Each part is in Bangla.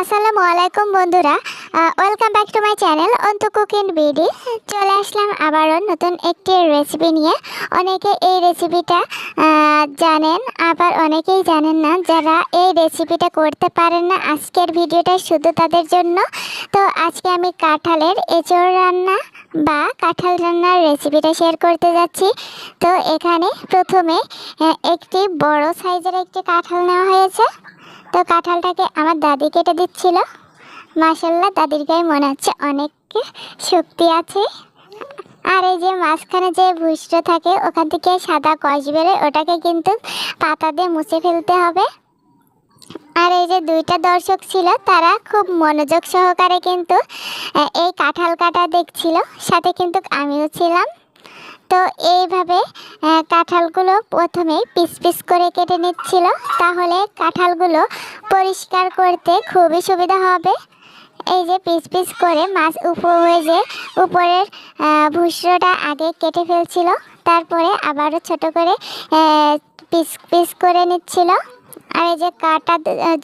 আসসালামু আলাইকুম বন্ধুরা welcome back to my channel Antu cooking BD চলে আসলাম আবারও নতুন একটি রেসিপি নিয়ে। অনেকে এই রেসিপিটা জানেন, আবার অনেকেই জানেন না, যারা এই রেসিপিটা করতে পারেন না, আজকের ভিডিওটা শুধু তাদের জন্য। তো আজকে আমি কাঁঠালের এঁচড় রান্না বা কাঁঠাল রান্নার রেসিপিটা শেয়ার করতে যাচ্ছি। তো এখানে প্রথমে একটি বড় সাইজের একটি কাঁঠাল নেওয়া হয়েছে। তো কাঁঠালটাকে আমার দাদি কেটে দিচ্ছিল। মাসাল্লাহ দাদির গায়ে মনে হচ্ছে অনেক শক্তি আছে। আর এই যে মাঝখানে যে ভুষটা থাকে, ওখান থেকে সাদা কষ বেরোয়, ওটাকে কিন্তু পাতা দিয়ে মুছে ফেলতে হবে। আর এই যে দুইটা দর্শক ছিল, তারা খুব মনোযোগ সহকারে কিন্তু এই কাঁঠাল কাটা দেখছিল। সাথে কিন্তু আমিও ছিলাম। তো এইভাবে কাঁঠালগুলো প্রথমে পিস পিস করে কেটে নিচ্ছিল। তাহলে কাঁঠালগুলো পরিষ্কার করতে খুবই সুবিধা হবে। এই যে পিস পিস করে মাছ উপরে যে উপরের ভুসরোটা আগে কেটে ফেলছিল, তারপরে আবারও ছোট করে পিস পিস করে নিচ্ছিল। আর এই যে কাটা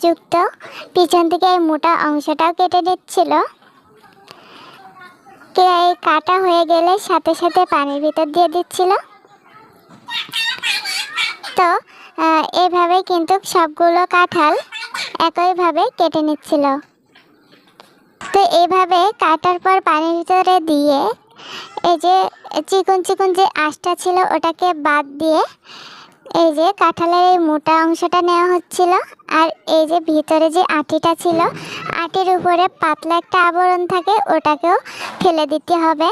যুক্ত, পিছন থেকে এই মোটা অংশটাও কেটে নিচ্ছিল। কে এই কাটা হয়ে গেলে সাথে সাথে পানির ভিতর দিয়ে দিচ্ছিল। তো এভাবে কিন্তু সবগুলো কাঁঠাল একইভাবে কেটে নিচ্ছিল। তো এইভাবে কাটার পর পানির ভিতরে দিয়ে এই যে চিকন চিকন যে আঁশটা ছিল ওটাকে বাদ দিয়ে এই যে কাঁঠালের এই মোটা অংশটা নেওয়া হচ্ছিল, আর এই যে ভিতরে যে আটিটা ছিল, আটির উপরে পাতলা একটা আবরণ থাকে, ওটাকেও ফেলে দিতে হবে।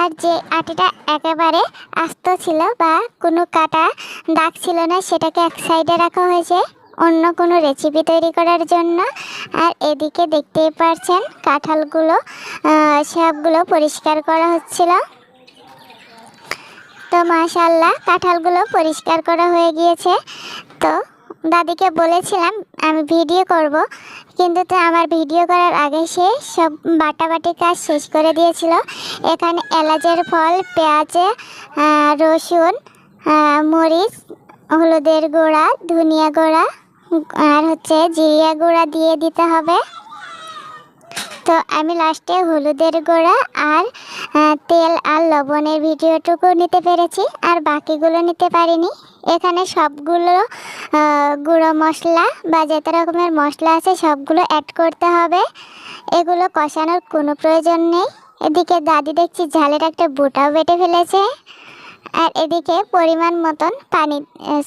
আর যে আটিটা একেবারে আস্ত ছিল বা কোনো কাটা দাগ ছিল না, সেটাকে এক সাইডে রাখা হয়েছে, অন্য কোনো রেসিপি তৈরি করার জন্য। আর এদিকে দেখতেই পারছেন, কাঁঠালগুলো সবগুলো পরিষ্কার করা হচ্ছিল। তো মাশাল্লাহ কাঁঠালগুলো পরিষ্কার করা হয়ে গিয়েছে। তো দাদিকে বলেছিলাম, আমি ভিডিও করব। কিন্তু তো আমার ভিডিও করার আগে সে সব বাটাবাটি কাজ শেষ করে দিয়েছিল। এখানে এলাচের ফল, পেঁয়াজে রসুন মরিচ, হলুদের গুঁড়া, ধনিয়া গুঁড়া, আর হচ্ছে জিরিয়া গুঁড়া দিয়ে দিতে হবে। তো আমি লাস্টে হলুদের গুঁড়া আর তেল আর লবণের ভিডিওটুকু নিতে পেরেছি আর বাকিগুলো নিতে পারিনি। এখানে সবগুলো গুঁড়ো মশলা বা যত রকমের মশলা আছে সবগুলো অ্যাড করতে হবে। এগুলো কষানোর কোনো প্রয়োজন নেই। এদিকে দাদি দেখছি ঝালের একটা বুটাও বেটে ফেলেছে। আর এদিকে পরিমাণ মতন পানি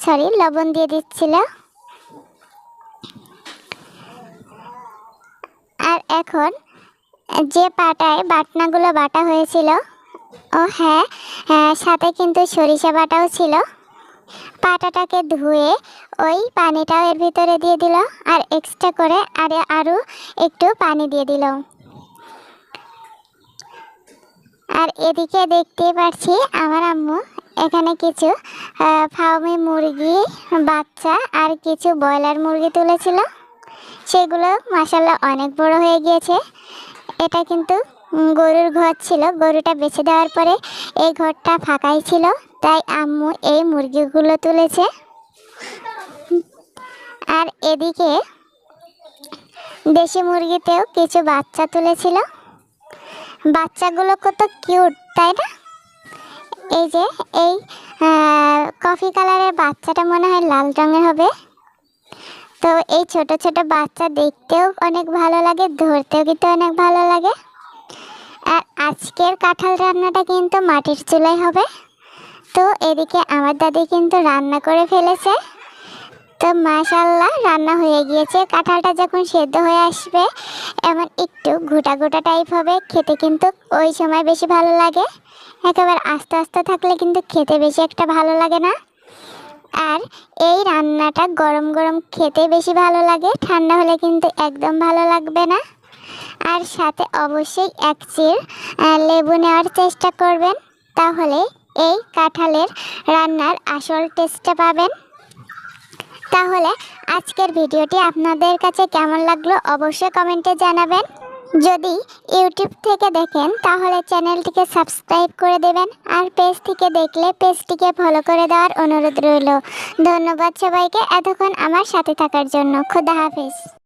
সরি লবণ দিয়ে দিচ্ছিল। আর এখন যে পাটায় বাটনাগুলো বাটা হয়েছিল, ও হ্যাঁ হ্যাঁ সাথে কিন্তু সরিষা বাটাও ছিল। পাটাটাকে ধুয়ে ওই পানিটাও এর ভিতরে দিয়ে দিল আর এক্সট্রা করে আরে আরও একটু পানি দিয়ে দিল। আর এদিকে দেখতেই পাচ্ছি আমার আম্মু, এখানে কিছু ফার্মি মুরগি, বাচ্চা আর কিছু ব্রয়লার মুরগি তুলেছিল। সেগুলো মাসাল্লাহ অনেক বড় হয়ে গিয়েছে। এটা কিন্তু গরুর ঘর ছিল। গরুটা বেছে দেওয়ার পরে এই ঘরটা ফাঁকাই ছিল। তাই আম্মু এই মুরগিগুলো তুলেছে। আর এদিকে দেশি মুরগিতেও কিছু বাচ্চা তুলেছিল। বাচ্চাগুলো কত কিউট, তাই না? এই যে, এই কফি কালারের বাচ্চাটা মনে হয় লাল রঙের হবে। তো এই ছোট ছোট বাচ্চা দেখতেও অনেক ভালো লাগে, ধরতেও কিন্তু অনেক ভালো লাগে। আর আজকের কাঁঠাল রান্নাটা কিন্তু মাটির চুলায় হবে। তো এদিকে আমার দাদি কিন্তু রান্না করে ফেলেছে। তো মাশাল্লাহ রান্না হয়ে গিয়েছে। কাঁঠালটা যখন সেদ্ধ হয়ে আসবে, এমন একটু গোটা গোটা টাইপ হবে। খেতে কিন্তু ওই সময় বেশি ভালো লাগে। একেবারে আস্তে আস্তে থাকলে কিন্তু খেতে বেশি একটা ভালো লাগে না। আর এই রান্নাটা গরম গরম খেতে বেশি ভালো লাগে, ঠান্ডা হলে কিন্তু একদম ভালো লাগবে না। আর সাথে অবশ্যই এক চির লেবু নেওয়ার চেষ্টা করবেন, তাহলে এই কাঁঠালের রান্নার আসল টেস্টটা পাবেন। তাহলে আজকের ভিডিওটি আপনাদের কাছে কেমন লাগল অবশ্যই কমেন্টে জানাবেন। যদি ইউটিউব থেকে দেখেন, তাহলে চ্যানেলটিকে সাবস্ক্রাইব করে দেবেন আর পেজ থেকে দেখলে পেজটিকে ফলো করে দেওয়ার অনুরোধ রইল। ধন্যবাদ সবাইকে, এতক্ষণ আমার সাথে থাকার জন্য। খুদা হাফিজ।